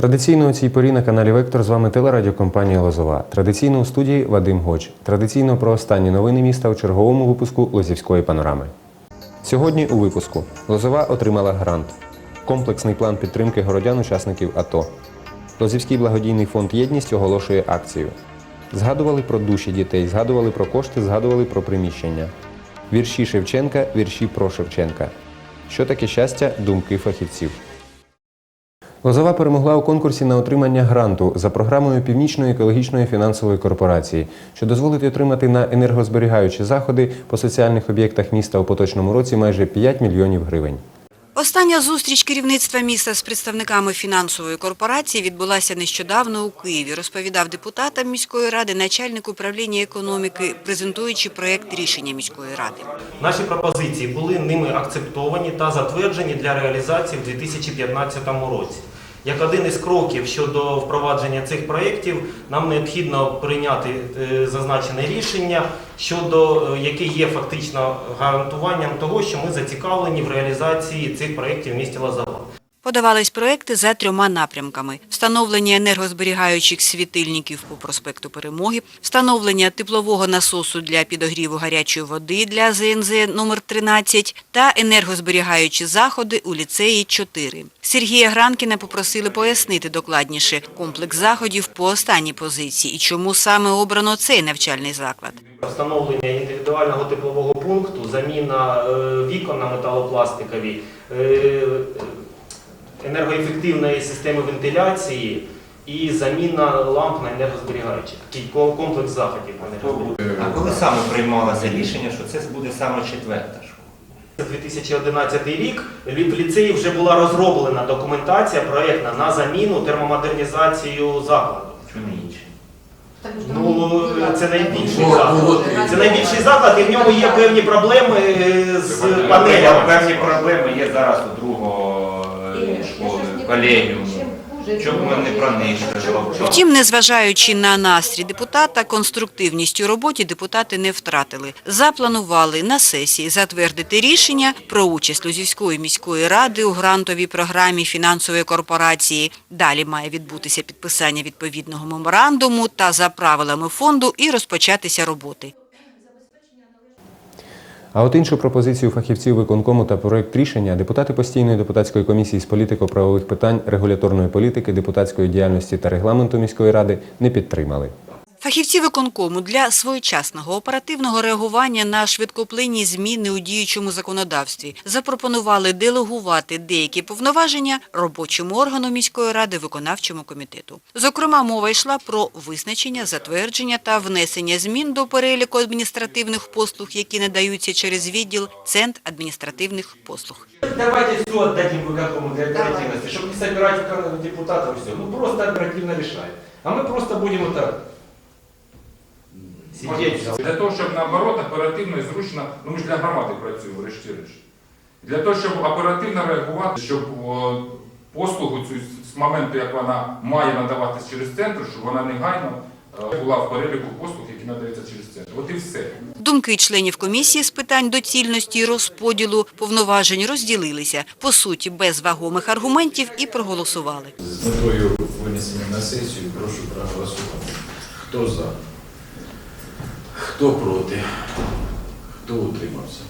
Традиційно у цій порі на каналі Вектор з вами телерадіокомпанія Лозова. Традиційно у студії Вадим Гоч. Традиційно про останні новини міста у черговому випуску Лозівської панорами. Сьогодні у випуску Лозова отримала грант. Комплексний план підтримки городян-учасників АТО. Лозівський благодійний фонд Єдність оголошує акцію. Згадували про душі дітей, згадували про кошти, згадували про приміщення. Вірші Шевченка, вірші про Шевченка. Що таке щастя? Думки фахівців. Лозова перемогла у конкурсі на отримання гранту за програмою Північної екологічної фінансової корпорації, що дозволить отримати на енергозберігаючі заходи по соціальних об'єктах міста у поточному році майже 5 мільйонів гривень. Остання зустріч керівництва міста з представниками фінансової корпорації відбулася нещодавно у Києві, розповідав депутатам міської ради начальник управління економіки, презентуючи проєкт рішення міської ради. Наші пропозиції були ними акцептовані та затверджені для реалізації в 2015 році. Як один із кроків щодо впровадження цих проєктів, нам необхідно прийняти е, зазначене рішення, щодо е, яке є фактично гарантуванням того, що ми зацікавлені в реалізації цих проєктів в місті Лозова. Подавались проекти за трьома напрямками: встановлення енергозберігаючих світильників по проспекту Перемоги, встановлення теплового насосу для підогріву гарячої води для ЗНЗ номер 13 та енергозберігаючі заходи у ліцеї 4. Сергія Гранкіна попросили пояснити докладніше комплекс заходів по останній позиції і чому саме обрано цей навчальний заклад. Встановлення індивідуального теплового пункту, заміна е, вікон на металопластикові, е, енергоефективної системи вентиляції і заміна ламп на енергозберігаючі. Такий комплекс заходів на енергозберігаючі. А коли саме приймалося рішення, що це буде саме четверта школа? 2011 рік в ліцеї вже була розроблена документація проєктна на заміну термомодернізацію закладу. Чому не інше? Ну, це найбільший заклад. Це найбільший заклад, і в ньому є певні проблеми е, з панелями. Певні проблеми є зараз у другого колегіуму. Чому не про них? Втім, незважаючи на настрій депутата, конструктивність у роботі депутати не втратили. Запланували на сесії затвердити рішення про участь Лозівської міської ради у грантовій програмі фінансової корпорації. Далі має відбутися підписання відповідного меморандуму та за правилами фонду і розпочатися роботи. А от іншу пропозицію фахівців виконкому та проект рішення депутати постійної депутатської комісії з політико-правових питань, регуляторної політики, депутатської діяльності та регламенту міської ради не підтримали. Фахівці виконкому для своєчасного оперативного реагування на швидкоплинні зміни у діючому законодавстві запропонували делегувати деякі повноваження робочому органу міської ради виконавчому комітету. Зокрема, мова йшла про визначення, затвердження та внесення змін до переліку адміністративних послуг, які надаються через відділ Центр адміністративних послуг. Давайте все отдадим выконкому для оперативности, чтобы не собирать выкон- депутатов все. Ну просто оперативно решать. А мы просто будем вот так сидеть. Для того, щоб наоборот оперативно і зручно, ну ми ж для громади працюємо, врешті-решт. Для того, щоб оперативно реагувати, щоб о, послугу цю з моменту, як вона має надаватись через центр, щоб вона негайно е, була в переліку послуг, які надаються через центр. От і все. Думки членів комісії з питань доцільності і розподілу повноважень розділилися, по суті, без вагомих аргументів і проголосували. З метою винесення на сесію прошу проголосувати. Хто за? Хто проти? Хто утримався?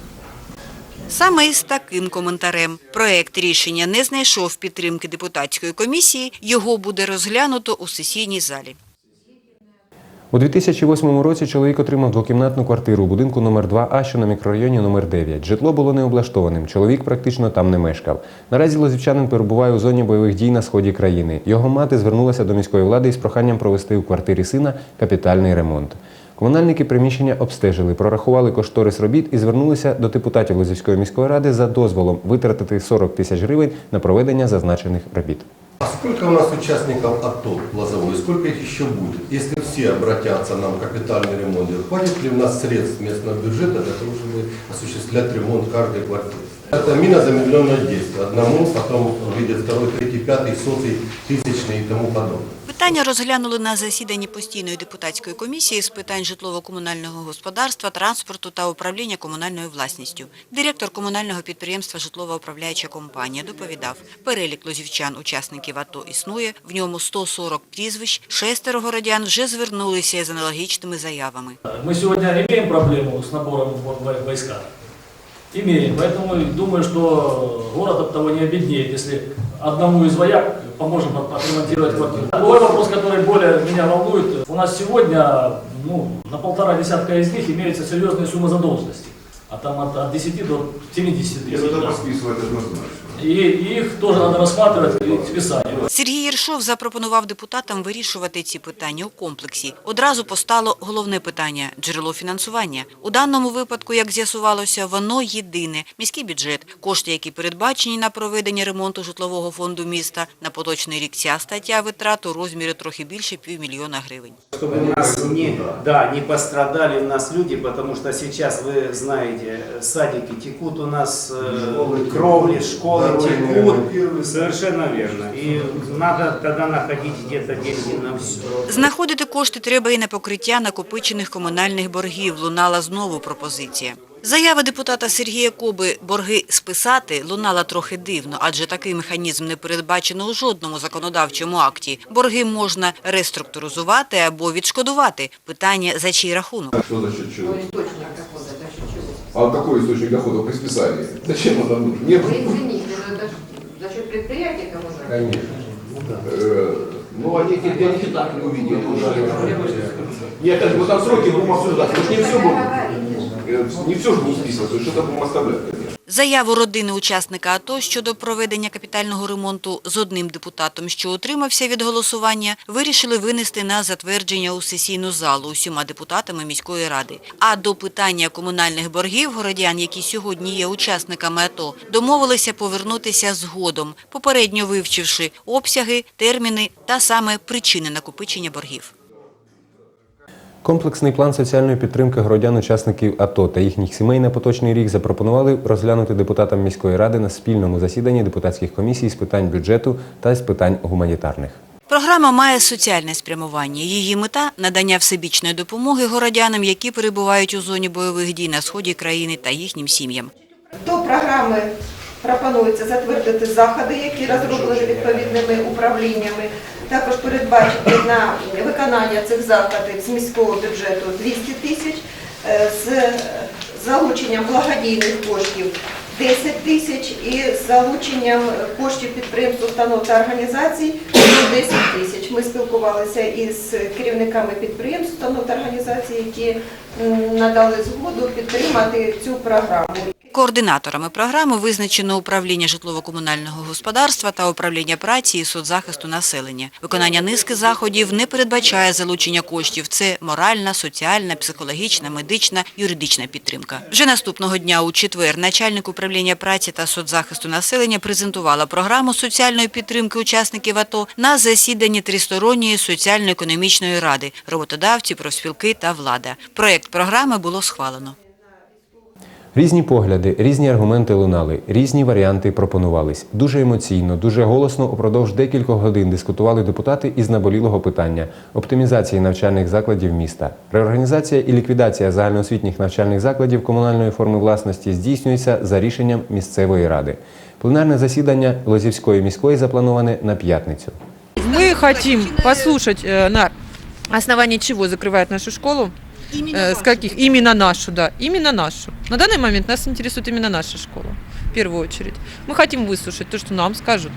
Саме із таким коментарем. Проект рішення не знайшов підтримки депутатської комісії, його буде розглянуто у сесійній залі. У 2008 році чоловік отримав двокімнатну квартиру у будинку номер 2А, що на мікрорайоні номер 9. Житло було необлаштованим. Чоловік практично там не мешкав. Наразі лозівчанин перебуває у зоні бойових дій на сході країни. Його мати звернулася до міської влади із проханням провести у квартирі сина капітальний ремонт. Комунальники приміщення обстежили, прорахували кошторис робіт і звернулися до депутатів Лозівської міської ради за дозволом витратити 40 тисяч гривень на проведення зазначених робіт. А сколько у нас участников АТО Лозовой? Сколько их еще будет? Если все обратятся нам в капитальный ремонт, хватит ли у нас средств местного бюджета для того, чтобы осуществлять ремонт каждой квартиры? Это мина замедленное действие. Одному, потом выйдет второй, третий, пятый, сотый, тысячный и тому подобное. Питання розглянули на засіданні постійної депутатської комісії з питань житлово-комунального господарства, транспорту та управління комунальною власністю. Директор комунального підприємства «Житлово-управляюча компанія» доповідав, перелік лозівчан учасників АТО існує, в ньому 140 прізвищ, шестеро городян вже звернулися з аналогічними заявами. Мы сегодня имеем проблему с набором в- в- войска? Имеем. Поэтому думаю, что город от того не обеднеет, если одному из вояк поможем от- отремонтировать квартиру. Другой вопрос, который более меня волнует. У нас сегодня ну, на полтора десятка из них имеются серьезные суммы задолженности. А там от, от 10 до 70 тысяч. И, и их тоже надо рассматривать и списать. Сергій Єршов запропонував депутатам вирішувати ці питання у комплексі. Одразу постало головне питання – джерело фінансування. У даному випадку, як з'ясувалося, воно єдине – міський бюджет. Кошти, які передбачені на проведення ремонту житлового фонду міста, на поточний рік ця стаття витрат у розмірі трохи більше півмільйона гривень. Чтобы у нас не, да, не пострадали у нас люди, потому что сейчас, вы знаете, садики текут у нас, э, кровли, школы текут. Совершенно верно. И надо тогда находить где-то деньги на все. Знаходити кошти треба і на покриття накопичених комунальних боргів, лунала знову пропозиція. Заява депутата Сергія Коби борги списати лунала трохи дивно, адже такий механізм не передбачено у жодному законодавчому акті. Борги можна реструктуризувати або відшкодувати. Питання за чий рахунок. Что за счет чего? А какой источник дохода при списании? Зачем он нам нужен? Нет, извините, но это за счет предприятия кому Конечно. э, ну они эти они и так не увидели. Нет, это вот там сроки будем обсуждать. Мы ж не все будем, э, не все же то есть что-то будем оставлять, конечно. Заяву родини учасника АТО щодо проведення капітального ремонту з одним депутатом, що утримався від голосування, вирішили винести на затвердження у сесійну залу усіма депутатами міської ради. А до питання комунальних боргів городян, які сьогодні є учасниками АТО, домовилися повернутися згодом, попередньо вивчивши обсяги, терміни та саме причини накопичення боргів. Комплексний план соціальної підтримки громадян-учасників АТО та їхніх сімей на поточний рік запропонували розглянути депутатам міської ради на спільному засіданні депутатських комісій з питань бюджету та з питань гуманітарних. Програма має соціальне спрямування. Її мета – надання всебічної допомоги городянам, які перебувають у зоні бойових дій на сході країни та їхнім сім'ям. До програми пропонується затвердити заходи, які розроблені відповідними управліннями. Також передбачити на виконання цих заходів з міського бюджету 200 тисяч, е, з залученням благодійних коштів 10 тисяч і з залученням коштів підприємств, установ та організацій 10 тисяч. Ми спілкувалися із керівниками підприємств, установ та організацій, які надали згоду підтримати цю програму. Координаторами програми визначено управління житлово-комунального господарства та управління праці і соцзахисту населення. Виконання низки заходів не передбачає залучення коштів. Це моральна, соціальна, психологічна, медична, юридична підтримка. Вже наступного дня у четвер начальник управління праці та соцзахисту населення презентувала програму соціальної підтримки учасників АТО на засіданні тристоронньої соціально-економічної ради, роботодавці, профспілки та влада. Проект програми було схвалено. Різні погляди, різні аргументи лунали, різні варіанти пропонувались. Дуже емоційно, дуже голосно упродовж декількох годин дискутували депутати із наболілого питання оптимізації навчальних закладів міста. Реорганізація і ліквідація загальноосвітніх навчальних закладів комунальної форми власності здійснюється за рішенням місцевої ради. Пленарне засідання Лозівської міської заплановане на п'ятницю. Мы хотим послушать, э, на основании чего закрывают нашу школу. Э, с каких? Именно нашу, да. Именно нашу. На данный момент нас интересует именно наша школа. В первую очередь. Мы хотим выслушать то, что нам скажут.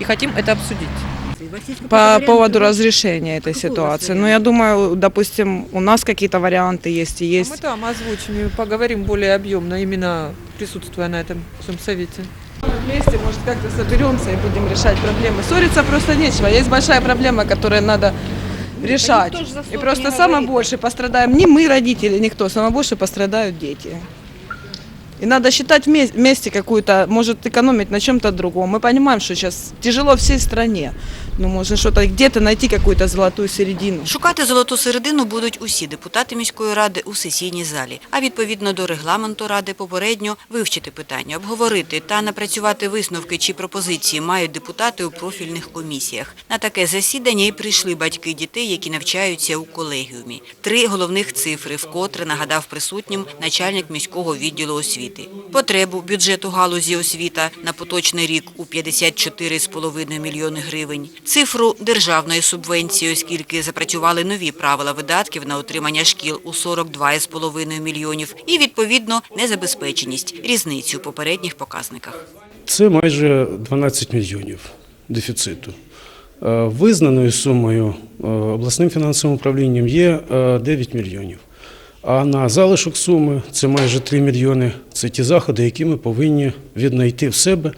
И хотим это обсудить. по поводу разрешения этой ситуации. Ну, я думаю, допустим, у нас какие-то варианты есть и А есть. мы там озвучим и поговорим более объемно, именно присутствуя на этом всем совете. Вместе, может, как-то соберемся и будем решать проблемы. Ссориться просто нечего. Есть большая проблема, которую надо решать. И просто самое больше пострадаем не мы, родители, никто, самое больше пострадают дети. И надо считать вме- вместе какую-то, может экономить на чем-то другом. Мы понимаем, что сейчас тяжело всей стране. Ну, можно что-то где-то найти какую-то золотую середину. Шукати золоту середину будуть усі депутати міської ради у сесійній залі, а відповідно до регламенту ради попередньо вивчити питання, обговорити та напрацювати висновки чи пропозиції мають депутати у профільних комісіях. На таке засідання і прийшли батьки дітей, які навчаються у колегіумі. Три головних цифри, вкотре нагадав присутнім начальник міського відділу освіти. Потребу бюджету галузі освіта на поточний рік у 54,5 мільйони гривень. Цифру державної субвенції, оскільки запрацювали нові правила видатків на утримання шкіл у 42,5 мільйонів. І, відповідно, незабезпеченість, різницю у попередніх показниках. Це майже 12 мільйонів дефіциту. Е, Визнаною сумою е, обласним фінансовим управлінням є е, 9 мільйонів. А на залишок суми це майже 3 мільйони. Це ті заходи, які ми повинні віднайти в себе,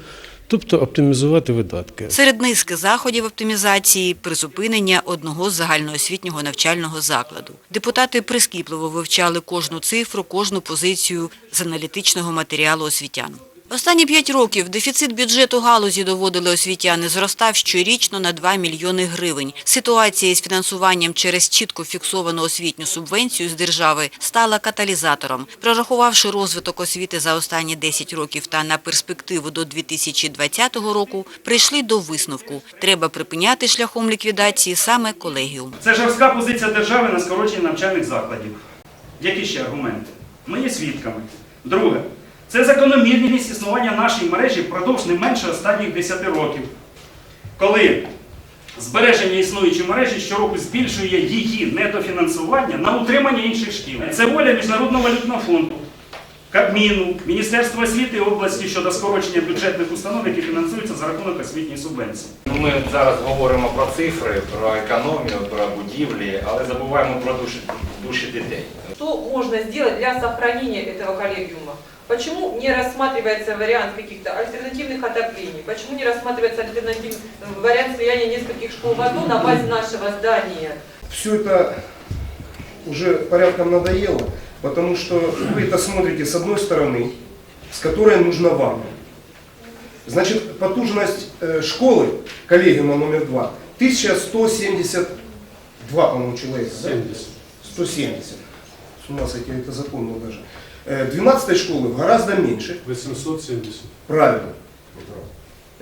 тобто оптимізувати видатки. Серед низки заходів оптимізації призупинення одного з загальноосвітнього навчального закладу. Депутати прискіпливо вивчали кожну цифру, кожну позицію з аналітичного матеріалу освітян. Останні п'ять років дефіцит бюджету галузі доводили освітяни зростав щорічно на 2 мільйони гривень. Ситуація з фінансуванням через чітко фіксовану освітню субвенцію з держави стала каталізатором. Прорахувавши розвиток освіти за останні 10 років та на перспективу до 2020 року, прийшли до висновку – треба припиняти шляхом ліквідації саме колегіум. Це жорстка позиція держави на скорочення навчальних закладів. Які ще аргументи? Ми є свідками. Друге, це закономірність існування нашої мережі впродовж не менше останніх 10 років. Коли збереження існуючої мережі щороку збільшує її недофінансування на утримання інших шкіл. Це воля Міжнародного валютного фонду, Кабміну, Міністерства освіти і області щодо скорочення бюджетних установ, які фінансуються за рахунок освітньої субвенції. Ну, Ми зараз говоримо про цифри, про економію, про будівлі, але забуваємо про душі, душі дітей. Что можно сделать для сохранения этого коллегиума? Почему не рассматривается вариант каких-то альтернативных отоплений? Почему не рассматривается альтернативный вариант слияния нескольких школ в одну на базе нашего здания? все это уже порядком надоело, потому что вы это смотрите с одной стороны, с которой нужно вам. Значит, потужность э, школы, коллегиума номер два, 1172, по-моему, человека. да? 170. С ума сойти, это запомнил даже. Э, 12 школы гораздо меньше. 870. Правильно.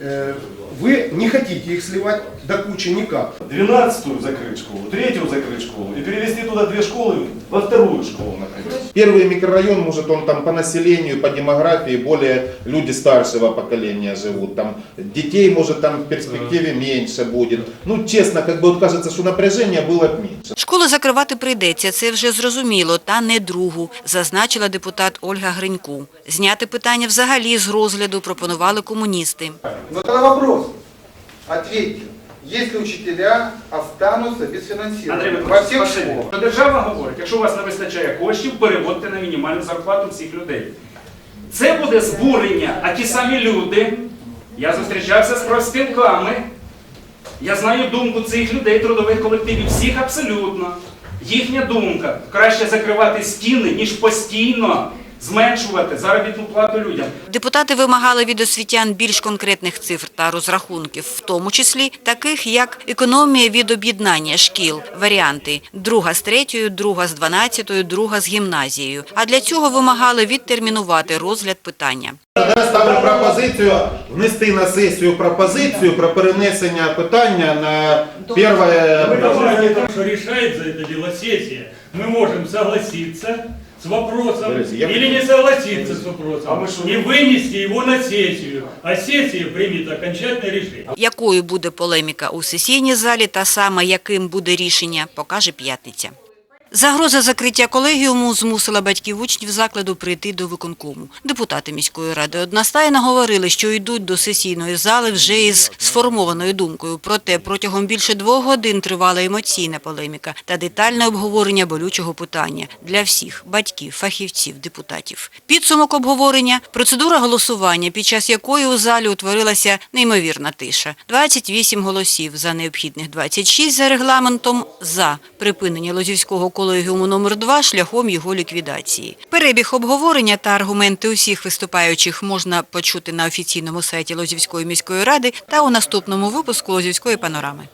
Э, Вы не хотите их сливать до кучи никак. 12-ю закрыть школу, третью закрыть школу и перевести туда две школы во вторую школу, например. Первый микрорайон, может, он там по населению, по демографии, более люди старшего поколения живут. Там детей, может, там в перспективе меньше будет. Ну, честно, как бы вот кажется, что напряжение было б меньше. Школу закривати прийдеться, це вже зрозуміло, та не другу, зазначила депутат Ольга Гриньку. Зняти питання взагалі з розгляду пропонували комуністи. Но тогда вопрос. Ответьте. Если учителя останутся без финансирования во спасибі. школах? Держава говорить, якщо у вас не вистачає коштів, переводьте на мінімальну зарплату всіх людей. Це буде збурення, а ті самі люди, я зустрічався з профспілками, я знаю думку цих людей, трудових колективів, всіх абсолютно. Їхня думка краще закривати стіни, ніж постійно зменшувати заробітну плату людям. Депутати вимагали від освітян більш конкретних цифр та розрахунків, в тому числі таких, як економія від об'єднання шкіл, варіанти друга з третьою, друга з дванадцятою, друга з гімназією. А для цього вимагали відтермінувати розгляд питання. Я ставлю пропозицію внести на сесію пропозицію про перенесення питання на перше. Что решает за это дело сессия Мы можем согласиться с вопросом Смотрите, я- или не согласиться с вопросом А мы что, и вынести его на сессию. А сессия примет окончательное решение. Якою буде полеміка у сесійній залі та саме яким буде рішення, покаже п'ятниця. Загроза закриття колегіуму змусила батьків учнів закладу прийти до виконкому. Депутати міської ради одностайно говорили, що йдуть до сесійної зали вже із сформованою думкою. Проте протягом більше двох годин тривала емоційна полеміка та детальне обговорення болючого питання для всіх батьків, фахівців, депутатів. Підсумок обговорення – процедура голосування, під час якої у залі утворилася неймовірна тиша. 28 голосів за необхідних 26 за регламентом за припинення Лозівського колегіуму колегіуму номер 2 шляхом його ліквідації. Перебіг обговорення та аргументи усіх виступаючих можна почути на офіційному сайті Лозівської міської ради та у наступному випуску Лозівської панорами.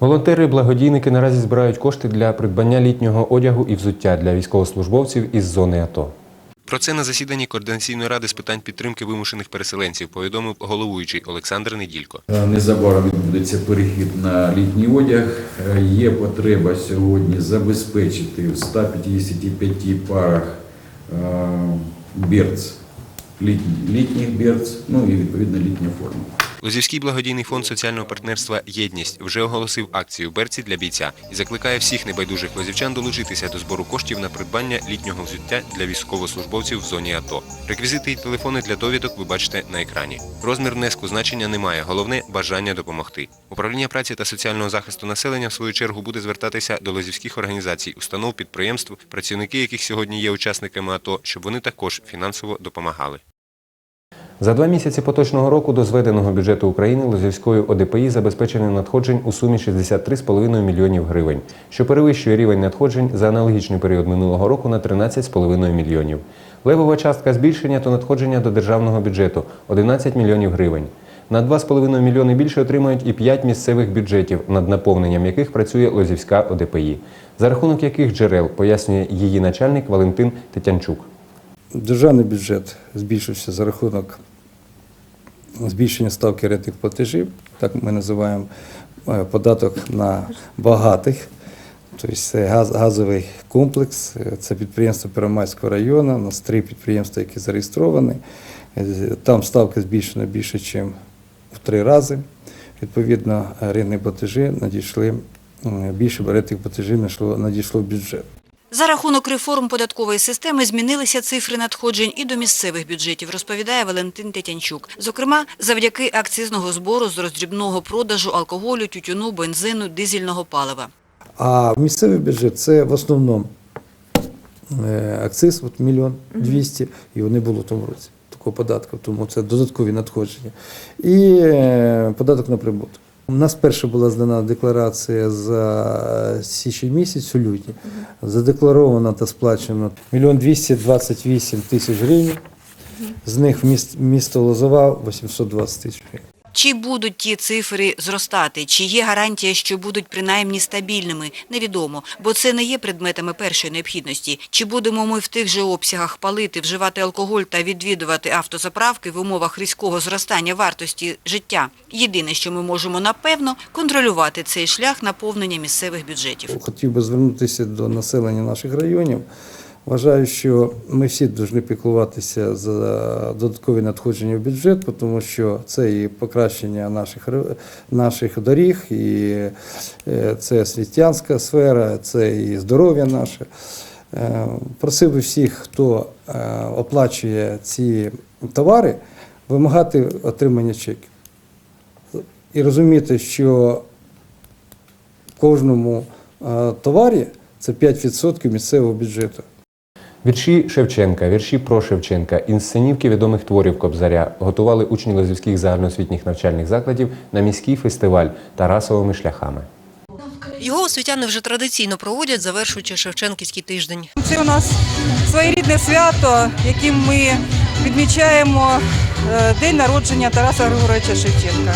Волонтери-благодійники наразі збирають кошти для придбання літнього одягу і взуття для військовослужбовців із зони АТО. Про це на засіданні координаційної ради з питань підтримки вимушених переселенців повідомив головуючий Олександр Неділько. Незабаром відбудеться перехід на літній одяг. Е, Є потреба сьогодні забезпечити в 155 парах е, літніх, літніх берц, ну і відповідно літня форма. Лозівський благодійний фонд соціального партнерства Єдність вже оголосив акцію берці для бійця і закликає всіх небайдужих лозівчан долучитися до збору коштів на придбання літнього взуття для військовослужбовців в зоні АТО. Реквізити і телефони для довідок ви бачите на екрані. Розмір внеску значення немає. Головне бажання допомогти. Управління праці та соціального захисту населення в свою чергу буде звертатися до лозівських організацій, установ, підприємств, працівники яких сьогодні є учасниками АТО, щоб вони також фінансово допомагали. За два місяці поточного року до зведеного бюджету України Лозівською ОДПІ забезпечено надходжень у сумі 63,5 мільйонів гривень, що перевищує рівень надходжень за аналогічний період минулого року на 13,5 мільйонів. Левова частка збільшення то надходження до державного бюджету 11 мільйонів гривень. На 2,5 мільйони більше отримають і 5 місцевих бюджетів, над наповненням яких працює Лозівська ОДПІ, за рахунок яких джерел пояснює її начальник Валентин Тетянчук. Державний бюджет збільшився за рахунок збільшення ставки рентних платежів, так ми називаємо е, податок на багатих. Тобто це газ, газовий комплекс, е, це підприємство Первомайського району, у нас три підприємства, які зареєстровані. Е, Там ставка збільшена більше, ніж в три рази. Відповідно, рентні платежі надійшли, більше рентних платежів надійшло в бюджет. За рахунок реформ податкової системи змінилися цифри надходжень і до місцевих бюджетів, розповідає Валентин Тетянчук. Зокрема, завдяки акцизного збору з роздрібного продажу алкоголю, тютюну, бензину, дизельного палива. А місцевий бюджет це в основному е, акциз, от мільйон двісті, його не було в тому році, такого податку, тому це додаткові надходження. І е, податок на прибуток. У нас перша була здана декларація за січень місяць у лютні. Задекларовано та сплачено мільйон 228 тисяч гривень. З них в міст- місто Лозова 820 тисяч гривень. Чи будуть ті цифри зростати, чи є гарантія, що будуть принаймні стабільними, невідомо, бо це не є предметами першої необхідності. Чи будемо ми в тих же обсягах палити, вживати алкоголь та відвідувати автозаправки в умовах різкого зростання вартості життя? Єдине, що ми можемо напевно, контролювати цей шлях наповнення місцевих бюджетів. Хотів би звернутися до населення наших районів. Вважаю, що ми всі повинні піклуватися за додаткові надходження в бюджет, тому що це і покращення наших, наших доріг, і е, це освітянська сфера, це і здоров'я наше. Е, Просив би всіх, хто е, оплачує ці товари, вимагати отримання чеків. І розуміти, що в кожному товарі це 5% місцевого бюджету. Вірші Шевченка, вірші про Шевченка, інсценівки відомих творів Кобзаря готували учні лозівських загальноосвітніх навчальних закладів на міський фестиваль Тарасовими шляхами. Його освітяни вже традиційно проводять, завершуючи Шевченківський тиждень. Це у нас своєрідне свято, яким ми відмічаємо е, день народження Тараса Григоровича Шевченка.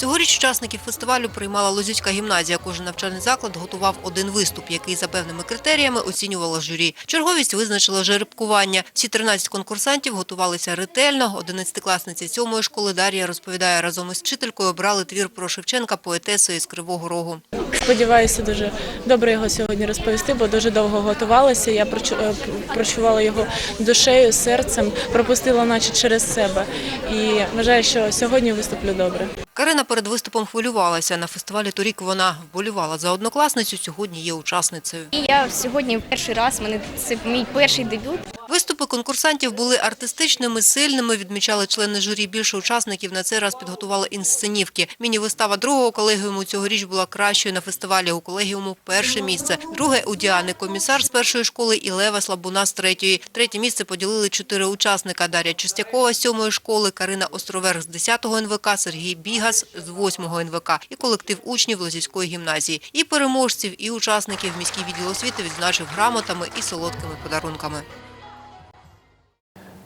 Цьогоріч учасників фестивалю приймала Лозівська гімназія. Кожен навчальний заклад готував один виступ, який за певними критеріями оцінювало журі. Черговість визначила жеребкування. Всі 13 конкурсантів готувалися ретельно. Одинадцятикласниця сьомої школи Дар'я розповідає, разом із вчителькою обрали твір про Шевченка поетесою з Кривого Рогу. Сподіваюся дуже добре його сьогодні розповісти, бо дуже довго готувалася. Я е, прочувала його душею, серцем, пропустила наче через себе. І вважаю, що сьогодні виступлю добре. Карина перед виступом хвилювалася. На фестивалі торік вона вболівала за однокласницю, сьогодні є учасницею. І я сьогодні перший раз, мене це мій перший дебют. Виступи конкурсантів були артистичними, сильними, відмічали члени журі. Більше учасників на цей раз підготували інсценівки. Міні-вистава другого колегіуму цьогоріч була кращою на фестивалі. У колегіуму перше місце. Друге у Діани комісар з першої школи і Лева Слабуна з третьої. Третє місце поділили чотири учасника. Дар'я Чистякова з сьомої школи, Карина Островерх з 10-го НВК, Сергій Бігас з 8-го НВК і колектив учнів Лозівської гімназії. І переможців, і учасників міський відділ освіти відзначив грамотами і солодкими подарунками.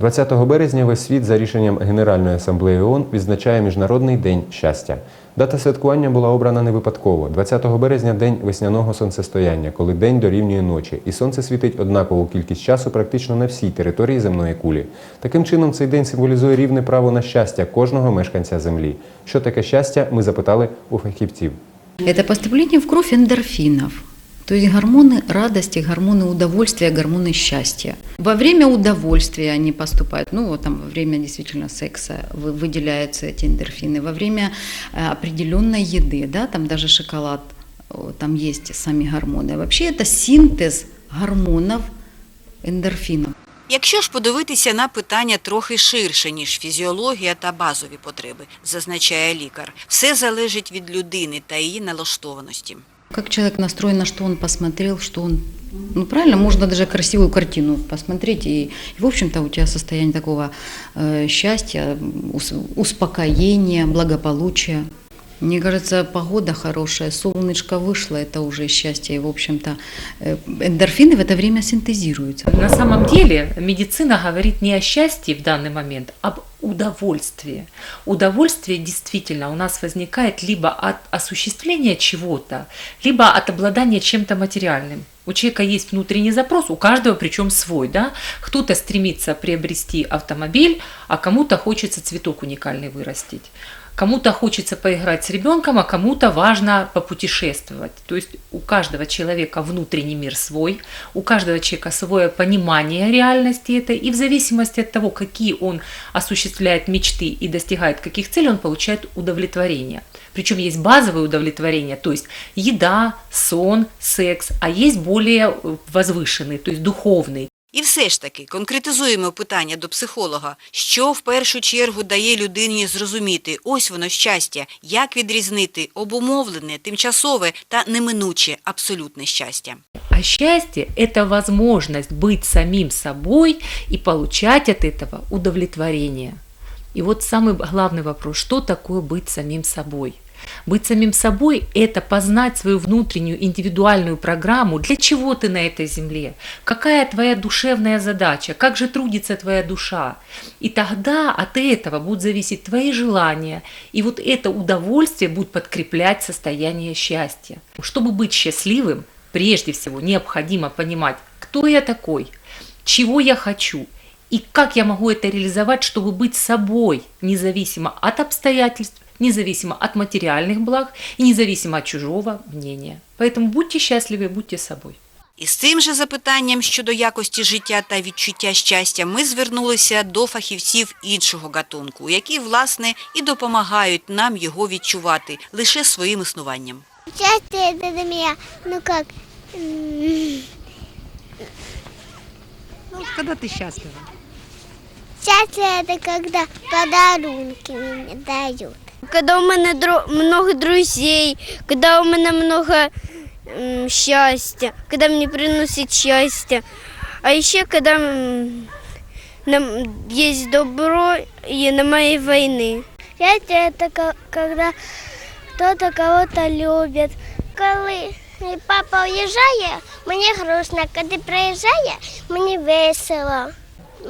20 березня весь світ за рішенням Генеральної асамблеї ООН відзначає Міжнародний день щастя. Дата святкування була обрана не випадково. 20 березня – день весняного сонцестояння, коли день дорівнює ночі, і сонце світить однакову кількість часу практично на всій території земної кулі. Таким чином, цей день символізує рівне право на щастя кожного мешканця землі. Що таке щастя, ми запитали у фахівців. Це поступлення в кров эндорфинов. То есть гормоны радости, гормоны удовольствия, гормоны счастья. Во время удовольствия они поступают, ну вот там во время действительно секса вы- выделяются эти эндорфины, во время э, определенной еды, да, там даже шоколад, о, там есть сами гормоны. Вообще это синтез гормонов эндорфинов. Якщо ж подивитися на питання трохи ширше, ніж фізіологія та базові потреби, зазначає лікар, все залежить від людини та її налаштованості. Как человек настроен, на что он посмотрел, что он... Ну, правильно, можно даже красивую картину посмотреть, и, и в общем-то, у тебя состояние такого э, счастья, ус- успокоения, благополучия. Мне кажется, погода хорошая, солнышко вышло, это уже счастье, и, в общем-то, э, эндорфины в это время синтезируются. На самом деле медицина говорит не о счастье в данный момент, а об удовольствии. Удовольствие действительно у нас возникает либо от осуществления чего-то, либо от обладания чем-то материальным. У человека есть внутренний запрос, у каждого причем свой, да? Кто-то стремится приобрести автомобиль, а кому-то хочется цветок уникальный вырастить. Кому-то хочется поиграть с ребенком, а кому-то важно попутешествовать. То есть у каждого человека внутренний мир свой, у каждого человека свое понимание реальности этой, и в зависимости от того, какие он осуществляет мечты и достигает каких целей, он получает удовлетворение. Причем есть базовое удовлетворение, то есть еда, сон, секс, а есть более э, возвышенный, то есть духовный. І все ж таки конкретизуємо питання до психолога, що в першу чергу дає людині зрозуміти, ось воно щастя, як відрізнити обумовлене, тимчасове та неминуче абсолютне щастя. А счастье – это возможность быть самим собой и получать от этого удовлетворение. И вот самый главный вопрос, что такое быть самим собой? Быть самим собой – это познать свою внутреннюю индивидуальную программу, для чего ты на этой земле, какая твоя душевная задача, как же трудится твоя душа. И тогда от этого будут зависеть твои желания, и вот это удовольствие будет подкреплять состояние счастья. Чтобы быть счастливым, прежде всего необходимо понимать, кто я такой, чего я хочу и как я могу это реализовать, чтобы быть собой, независимо от обстоятельств, независимо от материальных благ и независимо от чужого мнения. Поэтому будьте счастливы, будьте собой. І з цим же запитанням щодо якості життя та відчуття щастя ми звернулися до фахівців іншого гатунку, які, власне, і допомагають нам його відчувати лише своїм існуванням. Счастье это для меня, ну как, м, Ну, когда ты счастлива? счастье это когда подарунки мне дают. Когда у дро- много друзей, когда у меня много м, счастья, когда мне приносит. А еще когда м, нам есть добро и немає войны. Счастье это ко- когда кто-то кого-то любит. Коли папа уїжджає, мені грустно. Коли приїжджає, мені весело.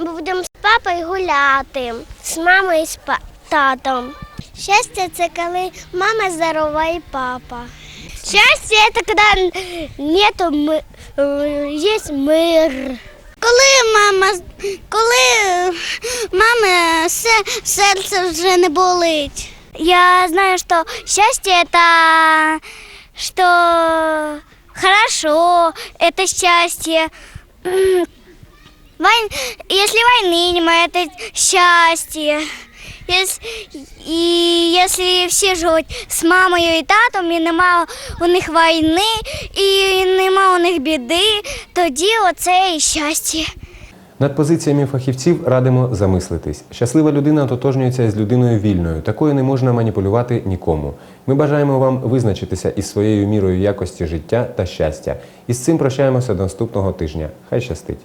Будемо з папою гуляти, з мамою і з татом. Щастя це коли мама здорова і папа. Щастя це коли нету ми, є мир. Коли мама, коли мами серце вже не болить. Я знаю, що щастя это что хорошо, это счастье. М, Вой- Если войны нема, это счастье. І якщо всі живуть з мамою і татом, і нема у них війни, і нема у них біди, тоді оце і щастя. Над позиціями фахівців радимо замислитись. Щаслива людина ототожнюється з людиною вільною. Такою не можна маніпулювати нікому. Ми бажаємо вам визначитися із своєю мірою якості життя та щастя. І з цим прощаємося до наступного тижня. Хай щастить!